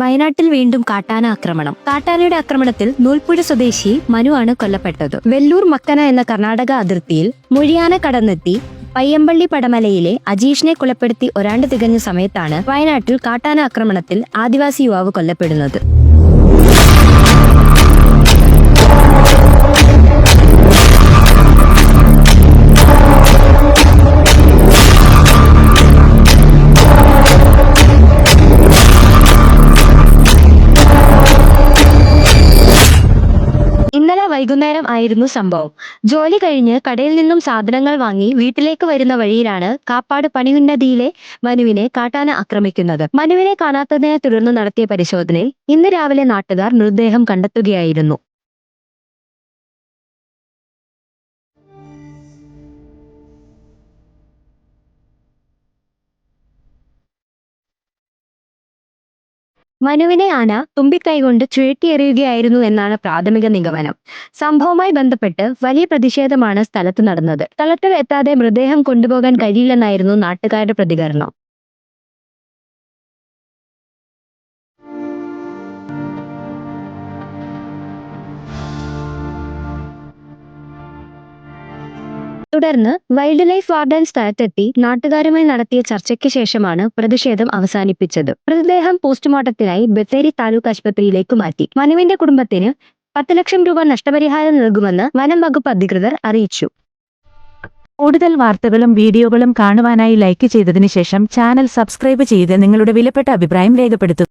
വയനാട്ടിൽ വീണ്ടും കാട്ടാന ആക്രമണം. കാട്ടാനയുടെ ആക്രമണത്തിൽ നൂൽപ്പുഴ സ്വദേശി മനുവാണ് കൊല്ലപ്പെട്ടത്. വെല്ലൂർ മക്കന എന്ന കർണാടക അതിർത്തിയിൽ മുഴിയാന കടന്നെത്തി പയ്യമ്പള്ളി പടമലയിലെ അജീഷിനെ കൊലപ്പെടുത്തി ഒരാണ്ട് തികഞ്ഞ സമയത്താണ് വയനാട്ടിൽ കാട്ടാന ആക്രമണത്തിൽ ആദിവാസി യുവാവ് കൊല്ലപ്പെടുന്നത്. ഇന്നലെ വൈകുന്നേരം ആയിരുന്നു സംഭവം. ജോലി കഴിഞ്ഞ് കടയിൽ നിന്നും സാധനങ്ങൾ വാങ്ങി വീട്ടിലേക്ക് വരുന്ന വഴിയിലാണ് കാപ്പാട് പണിയുന്നതിയിലെ മനുവിനെ കാട്ടാന ആക്രമിക്കുന്നത്. മനുവിനെ കാണാത്തതിനെ തുടർന്ന് നടത്തിയ പരിശോധനയിൽ ഇന്ന് രാവിലെ നാട്ടുകാർ മൃതദേഹം കണ്ടെത്തുകയായിരുന്നു. മനുവിനെ ആന തുമ്പിക്കൈകൊണ്ട് ചുഴറ്റിയെറിയുകയായിരുന്നു എന്നാണ് പ്രാഥമിക നിഗമനം. സംഭവവുമായി ബന്ധപ്പെട്ട് വലിയ പ്രതിഷേധമാണ് സ്ഥലത്ത് നടന്നത്. കളക്ടർ എത്താതെ മൃതദേഹം കൊണ്ടുപോകാൻ കഴിയില്ലെന്നായിരുന്നു നാട്ടുകാരുടെ പ്രതികരണം. തുടർന്ന് വൈൽഡ് ലൈഫ് വാർഡൻ സ്ഥലത്തെത്തി നാട്ടുകാരുമായി നടത്തിയ ചർച്ചയ്ക്ക് ശേഷമാണ് പ്രതിഷേധം അവസാനിപ്പിച്ചത്. മൃതദേഹം പോസ്റ്റ്മോർട്ടത്തിനായി ബത്തേരി താലൂക്ക് ആശുപത്രിയിലേക്ക് മാറ്റി. മനുവിന്റെ കുടുംബത്തിന് പത്ത് ലക്ഷം രൂപ നഷ്ടപരിഹാരം നൽകുമെന്ന് വനം വകുപ്പ് അധികൃതർ അറിയിച്ചു. കൂടുതൽ വാർത്തകളും വീഡിയോകളും കാണുവാനായി ലൈക്ക് ചെയ്തതിനു ശേഷം ചാനൽ സബ്സ്ക്രൈബ് ചെയ്ത് നിങ്ങളുടെ വിലപ്പെട്ട അഭിപ്രായം രേഖപ്പെടുത്തുക.